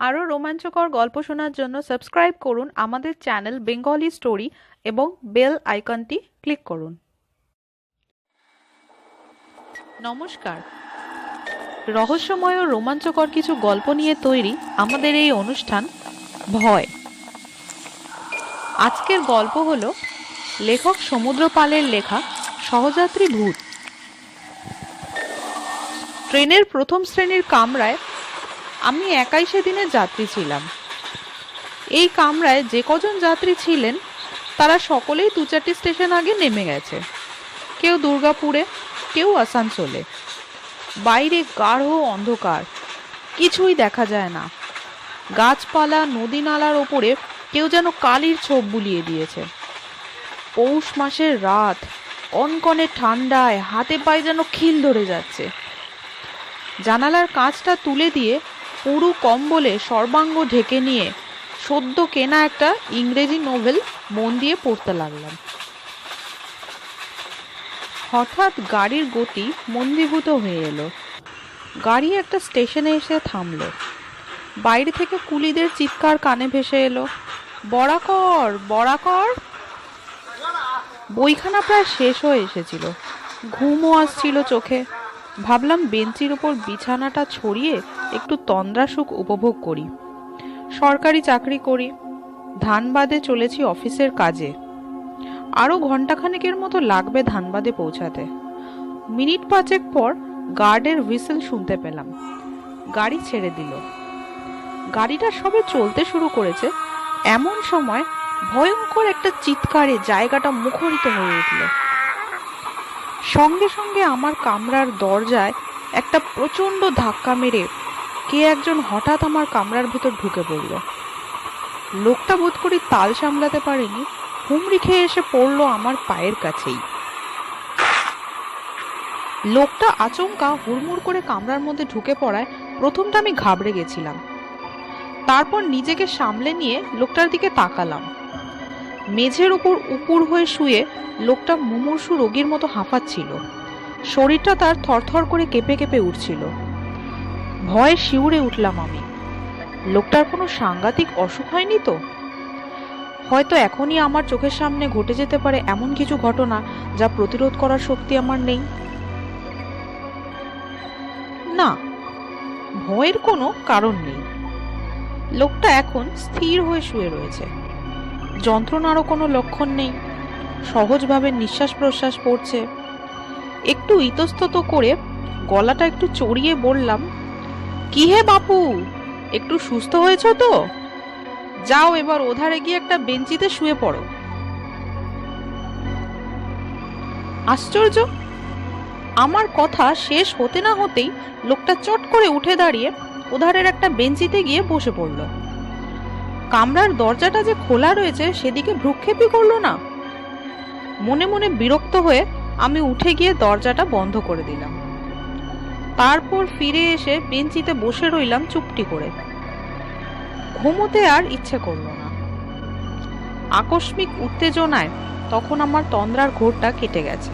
আরও রোমাঞ্চকর গল্প শোনার জন্য সাবস্ক্রাইব করুন আমাদের চ্যানেল বেঙ্গলি স্টোরি এবং বেল আইকনটি ক্লিক করুন। নমস্কার। রহস্যময় ও রোমাঞ্চকর কিছু গল্প নিয়ে তৈরি আমাদের এই অনুষ্ঠান ভয়। আজকের গল্প হলো লেখক সমুদ্র পালের লেখা সহযাত্রী ভূত। ট্রেনের প্রথম শ্রেণির কামরায় আমি একাই সেদিনের যাত্রী ছিলাম। এই কামরায় যে কজন যাত্রী ছিলেন, তারা সকলেই দু চারটি স্টেশন আগে নেমে গেছে। কেউ দুর্গাপুরে, কেউ আসানসোলে। বাইরে গাঢ় অন্ধকার, কিছুই দেখা যায় না। গাছপালা নদী নালার ওপরে কেউ যেন কালির ছোপ বুলিয়ে দিয়েছে। পৌষ মাসের রাত কনকনে ঠান্ডায় হাতে পায়ে যেন খিল ধরে যাচ্ছে। জানালার কাঁচটা তুলে দিয়ে পুরু কম্বলে সর্বাঙ্গ ঢেকে নিয়ে সদ্য কেনা একটা ইংরেজি নোভেল মন দিয়ে পড়তে লাগলাম। হঠাৎ গাড়ির গতি মন্দীভূত হয়ে এলো। গাড়ি একটা স্টেশনে এসে থামলো। বাইরে থেকে কুলিদের চিৎকার কানে ভেসে এলো বড়াকর বড়াকর বইখানা প্রায় শেষ হয়ে এসেছিল। ঘুমও আসছিল চোখে। ভাবলাম বেঞ্চির ওপর বিছানাটা ছড়িয়ে একটু তন্দ্রাসুখ উপভোগ করি। সরকারি চাকরি করি ধানবাদে চলেছি অফিসের কাজে। আরও ঘন্টাখানেকের মতো লাগবে ধানবাদে পৌঁছাতে। মিনিট পাঁচেক পর গার্ডের হুইসেল শুনতে পেলাম। গাড়ি ছেড়ে দিল। গাড়িটা সবে চলতে শুরু করেছে, এমন সময় ভয়ঙ্কর একটা চিৎকারে জায়গাটা মুখরিত হয়ে উঠল। সঙ্গে সঙ্গে আমার কামরার দরজায় একটা প্রচণ্ড ধাক্কা মেরে কে একজন হঠাৎ আমার কামরার ভেতর ঢুকে পড়ল। লোকটা বোধ করি তাল সামলাতে পারেনি, হুমড়ি খেয়ে এসে পড়ল আমার পায়ের কাছেই। লোকটা আচমকা হুড়মুড় করে কামরার মধ্যে ঢুকে পড়ায় প্রথমটা আমি ঘাবড়ে গেছিলাম। তারপর নিজেকে সামলে নিয়ে লোকটার দিকে তাকালাম। মেঝের উপর উপুর হয়ে শুয়ে লোকটা মুমূর্ষু রোগীর মতো হাঁপাচ্ছিল শরীরটা তার থরথর করে কেঁপে কেঁপে উঠছিল। ভয়ে শিউরে উঠলাম আমি। লোকটার কোনো সাংঘাতিক অসুখ হয়নি তো? হয়তো এখনই আমার চোখের সামনে ঘটে যেতে পারে এমন কিছু ঘটনা যা প্রতিরোধ করার শক্তি আমার নেই। না, ভয়ের কোনো কারণ নেই। লোকটা এখন স্থির হয়ে শুয়ে রয়েছে। যন্ত্রণারও কোনো লক্ষণ নেই। সহজভাবে নিঃশ্বাস প্রশ্বাস পড়ছে। একটু ইতস্তত করে গলাটা একটু চড়িয়ে বললাম কি হে বাপু? একটু সুস্থ হয়েছ তো? যাও এবার ওধারে গিয়ে একটা বেঞ্চিতে শুয়ে পড়ো। আশ্চর্য! আমার কথা শেষ হতে না হতেই লোকটা চট করে উঠে দাঁড়িয়ে ওধারের একটা বেঞ্চিতে গিয়ে বসে পড়ল। কামরার দরজাটা যে খোলা রয়েছে সেদিকে ভ্রুক্ষেপই করল না। মনে মনে বিরক্ত হয়ে আমি উঠে গিয়ে দরজাটা বন্ধ করে দিলাম। তারপর ফিরে এসে বেঞ্চিতে বসে রইলাম চুপটি করে। ঘুমোতে আর ইচ্ছে করল না। আকস্মিক উত্তেজনায় তখন আমার তন্দ্রার ঘোরটা কেটে গেছে।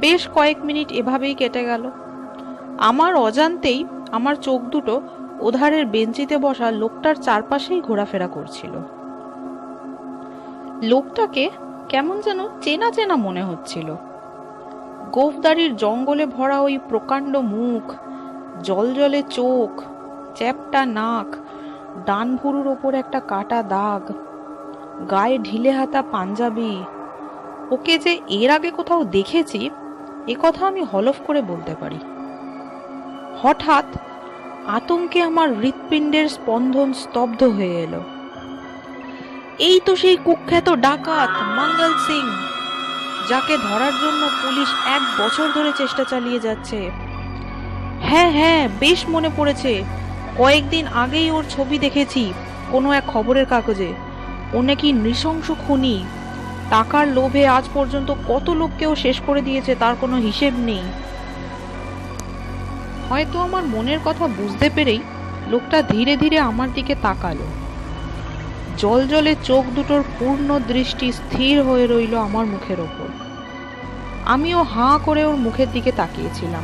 বেশ কয়েক মিনিট এভাবেই কেটে গেল। আমার অজান্তেই আমার চোখ দুটো ওধারের বেঞ্চিতে বসা লোকটার চারপাশেই ঘোরাফেরা করছিল। লোকটাকে কেমন যেন চেনা চেনা মনে হচ্ছিল। গোফদারির জঙ্গলে ভরা ওই প্রকাণ্ড মুখ, জলজলে চোখ, চ্যাপটা নাক ডান ভুরুর ওপর একটা কাটা দাগ, গায়ে ঢিলে হাতা পাঞ্জাবি। ওকে যে এর আগে কোথাও দেখেছি, এ কথা আমি হলফ করে বলতে পারি। হঠাৎ আতঙ্কে আমার হৃৎপিণ্ডের স্পন্দন স্তব্ধ হয়ে এলো। এই তো সেই কুখ্যাত ডাকাত মঙ্গল সিং। যাকে ধরার জন্য পুলিশ এক বছর ধরে চেষ্টা চালিয়ে যাচ্ছে। হ্যাঁ হ্যাঁ বেশ মনে পড়েছে। কয়েকদিন আগেই ওর ছবি দেখেছি, কোনো এক খবরের কাগজে। ও নাকি নৃশংস খুনি। টাকার লোভে আজ পর্যন্ত কত লোককেও শেষ করে দিয়েছে তার কোনো হিসেব নেই। হয়তো আমার মনের কথা বুঝতে পেরেই লোকটা ধীরে ধীরে আমার দিকে তাকালো। জল জলে চোখ দুটোর পূর্ণ দৃষ্টি স্থির হয়ে রইল আমার মুখের ওপর। আমিও হাঁ করে ওর মুখের দিকে তাকিয়েছিলাম।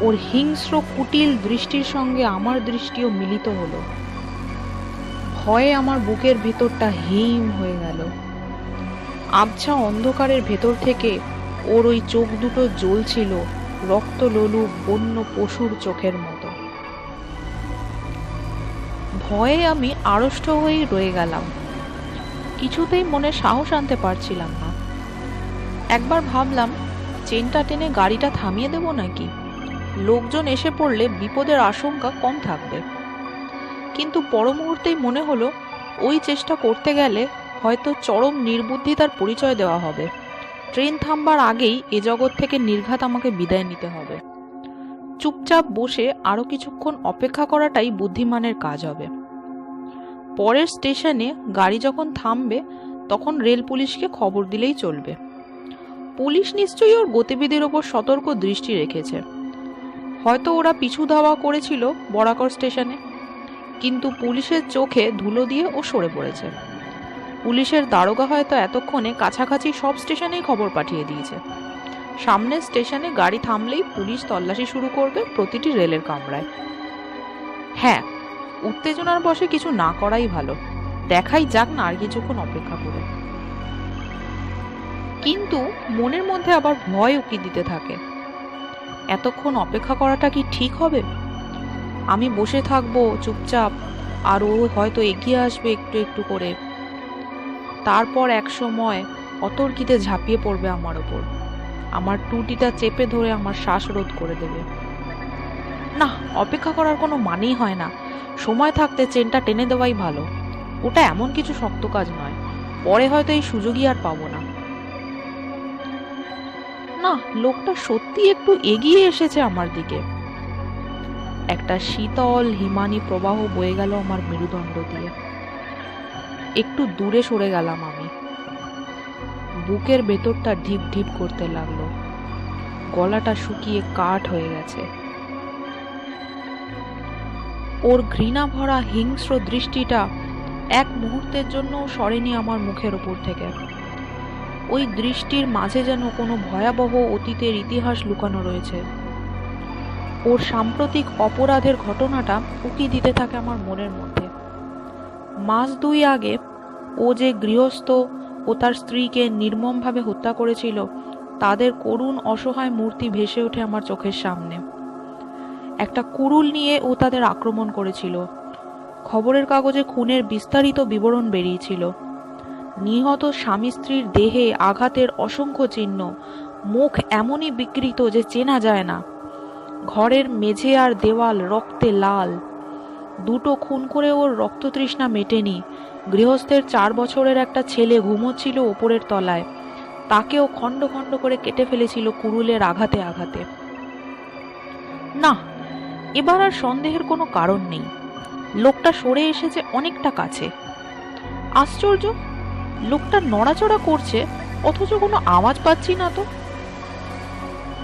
ওর হিংস্র কুটিল দৃষ্টির সঙ্গে আমার দৃষ্টিও মিলিত হলো। ভয়ে আমার বুকের ভেতরটা হিম হয়ে গেল। আবছা অন্ধকারের ভেতর থেকে ওর ওই চোখ দুটো জ্বলছিল রক্ত লোলু বন্য পশুর চোখের মতো। ভয়ে আমি আড়ষ্ট হয়েই রয়ে গেলাম। কিছুতেই মনে সাহস আনতে পারছিলাম না। একবার ভাবলাম, চেনটা টেনে গাড়িটা থামিয়ে দেব নাকি? লোকজন এসে পড়লে বিপদের আশঙ্কা কম থাকবে। কিন্তু পর মুহূর্তেই মনে হলো, ওই চেষ্টা করতে গেলে হয়তো চরম নির্বুদ্ধিতার পরিচয় দেওয়া হবে। ট্রেন থামবার আগেই এ জগৎ থেকে নির্ঘাত আমাকে বিদায় নিতে হবে। চুপচাপ বসে আরও কিছুক্ষণ অপেক্ষা করাটাই বুদ্ধিমানের কাজ হবে। পরের স্টেশনে গাড়ি যখন থামবে, তখন রেল পুলিশকে খবর দিলেই চলবে। পুলিশ নিশ্চয়ই ওর গতিবিধির ওপর সতর্ক দৃষ্টি রেখেছে। হয়তো ওরা পিছু ধাওয়া করেছিল বরাকর স্টেশনে, কিন্তু পুলিশের চোখে ধুলো দিয়ে ও সরে পড়েছে। পুলিশের দারোগা হয়তো এতক্ষণে কাছাকাছি সব স্টেশনেই খবর পাঠিয়ে দিয়েছে। সামনের স্টেশনে গাড়ি থামলেই পুলিশ তল্লাশি শুরু করবে প্রতিটি রেলের কামরায়। হ্যাঁ উত্তেজনার বসে কিছু না করাই ভালো। দেখাই যাক না আর কিছুক্ষণ অপেক্ষা করে। কিন্তু মনের মধ্যে আবার ভয় উকি দিতে থাকে। এতক্ষণ অপেক্ষা করাটা কি ঠিক হবে? আমি বসে থাকব, চুপচাপ, আর ও হয়তো এগিয়ে আসবে একটু একটু করে। তারপর এক সময় অতর্কিতে ঝাঁপিয়ে পড়বে আমার ওপর। আমার টুটিটা চেপে ধরে আমার শ্বাসরোধ করে দেবে। না, অপেক্ষা করার কোনো মানেই হয় না। সময় থাকতে চেনটা টেনে দেওয়াই ভালো। ওটা এমন কিছু শক্ত কাজ নয়। পরে হয়তো এই সুযোগই আর পাবো না। না, লোকটা সত্যি একটু এগিয়ে এসেছে আমার দিকে। একটা শীতল হিমানি প্রবাহ বয়ে গেল আমার মেরুদণ্ড দিয়ে। একটু দূরে সরে গেলাম আমি। বুকের ভেতরটা ঢিপ ঢিপ করতে লাগল। গলাটা শুকিয়ে কাঠ হয়ে গেছে। ওর ঘৃণা ভরা হিংস্র দৃষ্টিটা এক মুহূর্তের জন্য সরেনি আমার মুখের ওপর থেকে। ওই দৃষ্টির মাঝে যেন কোনো ভয়াবহ অতীতের ইতিহাস লুকানো রয়েছে। ওর সাম্প্রতিক অপরাধের ঘটনাটা উকি দিতে থাকে আমার মনের মধ্যে। মাস দুই আগে ও যে গৃহস্থ ও তার স্ত্রীকে নির্মমভাবে হত্যা করেছিল, তাদের করুণ অসহায় মূর্তি ভেসে ওঠে আমার চোখের সামনে। একটা কুড়ুল নিয়ে ও তাদের আক্রমণ করেছিল। খবরের কাগজে খুনের বিস্তারিত বিবরণ বেরিয়েছিল। নিহত স্বামী স্ত্রীর দেহে আঘাতের অসংখ্য চিহ্ন, মুখ এমনই বিকৃত যে চেনা যায় না। ঘরের মেঝে আর দেওয়াল রক্তে লাল। দুটো খুন করে ওর রক্ততৃষ্ণা মেটেনি। গৃহস্থের চার বছরের একটা ছেলে ঘুমোচ্ছিল ওপরের তলায়। তাকেও খণ্ড খণ্ড করে কেটে ফেলেছিল কুড়ুলের আঘাতে আঘাতে। না এবার আর সন্দেহের কোনো কারণ নেই। লোকটা সরে এসেছে অনেকটা কাছে। আশ্চর্য, লোকটা নড়াচড়া করছে, অথচ কোনো আওয়াজ পাচ্ছি না তো।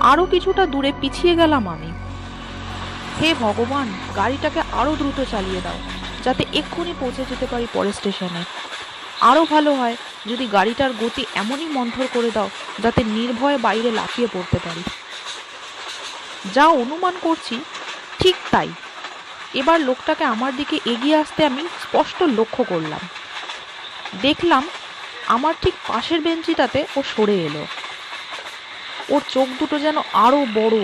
আরও কিছুটা দূরে পিছিয়ে গেলাম আমি। হে ভগবান, গাড়িটাকে আরও দ্রুত চালিয়ে দাও, যাতে এক্ষুনি পৌঁছে যেতে পারি পরের স্টেশনে। আরও ভালো হয় যদি গাড়িটার গতি এমনই মন্থর করে দাও, যাতে নির্ভয়ে বাইরে লাফিয়ে পড়তে পারি। যা অনুমান করছি ঠিক তাই। এবার লোকটাকে আমার দিকে এগিয়ে আসতে আমি স্পষ্ট লক্ষ্য করলাম। দেখলাম আমার ঠিক পাশের বেঞ্চিটাতে ও সরে এলো। ওর চোখ দুটো যেন আরও বড়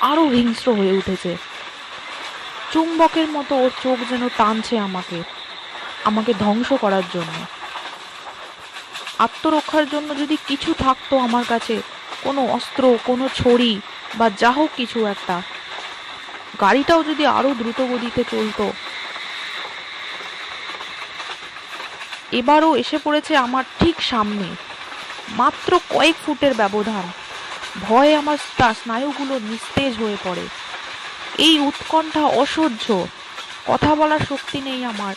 আরও হিংস্র হয়ে উঠেছে। চুম্বকের মতো ওর চোখ যেন টানছে আমাকে আমাকে ধ্বংস করার জন্য। আত্মরক্ষার জন্য যদি কিছু থাকতো আমার কাছে, কোনো অস্ত্র, কোনো ছড়ি বা যা হোক কিছু একটা গাড়িটাও যদি আরও দ্রুত গতিতে চলতো। এবারও এসে পড়েছে আমার ঠিক সামনে। মাত্র কয়েক ফুটের ব্যবধান। ভয়ে আমার স্নায়ুগুলো নিস্তেজ হয়ে পড়ে। এই উৎকণ্ঠা অসহ্য। কথা বলার শক্তি নেই আমার।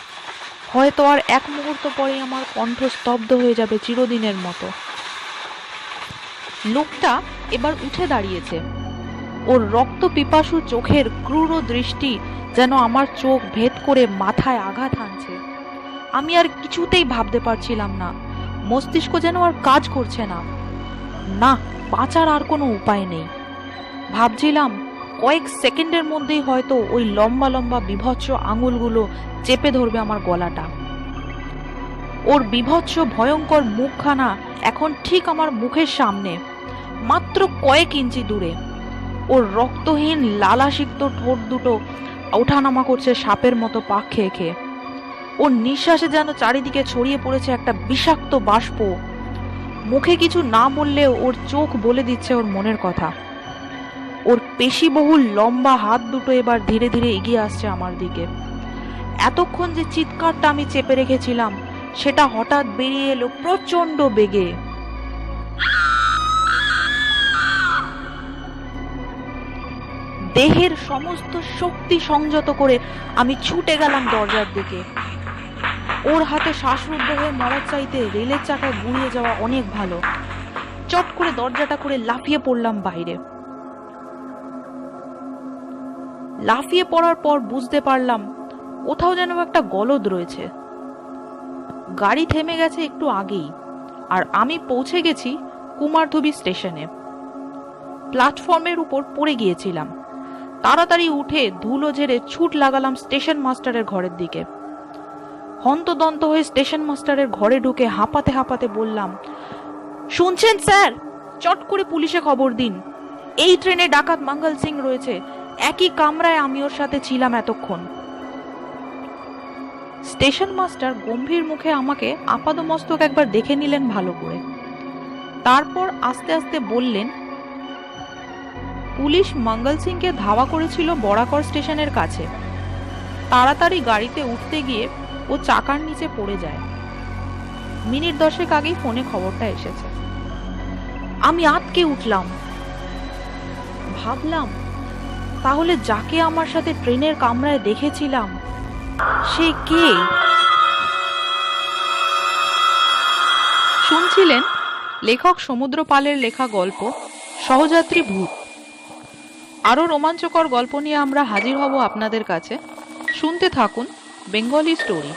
হয়তো আর এক মুহূর্ত পরে আমার কণ্ঠ স্তব্ধ হয়ে যাবে চিরদিনের মতো। লোকটা এবার উঠে দাঁড়িয়েছে। ওর রক্ত পিপাসু চোখের ক্রূর দৃষ্টি যেন আমার চোখ ভেদ করে মাথায় আঘাত হানছে। আমি আর কিছুতেই ভাবতে পারছিলাম না। মস্তিষ্ক যেন আর কাজ করছে না। না, বাঁচার আর কোনো উপায় নেই। ভাবছিলাম, কয়েক সেকেন্ডের মধ্যেই হয়তো ওই লম্বা লম্বা বিভৎস আঙুলগুলো চেপে ধরবে আমার গলাটা। ওর বিভৎস ভয়ঙ্কর মুখখানা এখন ঠিক আমার মুখের সামনে, মাত্র কয়েক ইঞ্চি দূরে। ওর রক্তহীন, লালাসিক্ত ঠোঁট দুটো ওঠানামা করছে সাপের মতো পাক খেয়ে খেয়ে। ওর নিঃশ্বাসে যেন চারিদিকে ছড়িয়ে পড়েছে একটা বিষাক্ত বাষ্প। মুখে কিছু না বললেও ওর চোখ বলে দিচ্ছে ওর মনের কথা। ওর পেশিবহুল লম্বা হাত দুটো এবার ধীরে ধীরে এগিয়ে আসছে আমার দিকে। এতক্ষণ যে চিৎকারটা আমি চেপে রেখেছিলাম, সেটা হঠাৎ বেরিয়ে এলো প্রচণ্ড বেগে। দেহের সমস্ত শক্তি সংযত করে আমি ছুটে গেলাম দরজার দিকে। ওর হাতে শ্বাসরুদ্ধ হয়ে মরার চাইতে রেলের চাকায় গুঁড়িয়ে যাওয়া অনেক ভালো। চট করে দরজাটা করে লাফিয়ে পড়লাম বাইরে। লাফিয়ে পড়ার পর বুঝতে পারলাম কোথাও যেন একটা গলদ রয়েছে। গাড়ি থেমে গেছে একটু আগেই, আর আমি পৌঁছে গেছি কুমারধুবি স্টেশনে। প্ল্যাটফর্মের উপর পড়ে গিয়েছিলাম। তাড়াতাড়ি উঠে ধুলো ঝেড়ে ছুট লাগালাম স্টেশন মাস্টারের ঘরের দিকে। হন্তদন্ত হয়ে স্টেশন মাস্টারের ঘরে ঢুকে হাঁপাতে হাঁপাতে বললাম, শুনছেন স্যার? চট করে পুলিশে খবর দিন। এই ট্রেনে ডাকাত মঙ্গল সিং রয়েছে। একই কামরায় আমি ওর সাথে ছিলাম এতক্ষণ। স্টেশন মাস্টার গম্ভীর মুখে আমাকে আপাদমস্তক একবার দেখে নিলেন ভালো করে। তারপর আস্তে আস্তে বললেন পুলিশ মঙ্গল সিংকে ধাওয়া করেছিল বরাকর স্টেশনের কাছে। তাড়াতাড়ি গাড়িতে উঠতে গিয়ে ও চাকার নিচে পড়ে যায়। মিনিট দশেক আগেই ফোনে খবরটা এসেছে। আমি আটকে উঠলাম। ভাবলাম, তাহলে যাকে আমার সাথে ট্রেনের কামরায় দেখেছিলাম, সে কে? শুনছিলেন লেখক সমুদ্র পালের লেখা গল্প, সহযাত্রী ভূত। আরও রোমাঞ্চকর গল্প নিয়ে আমরা হাজির হব আপনাদের কাছে। শুনতে থাকুন বেঙ্গলি স্টোরি।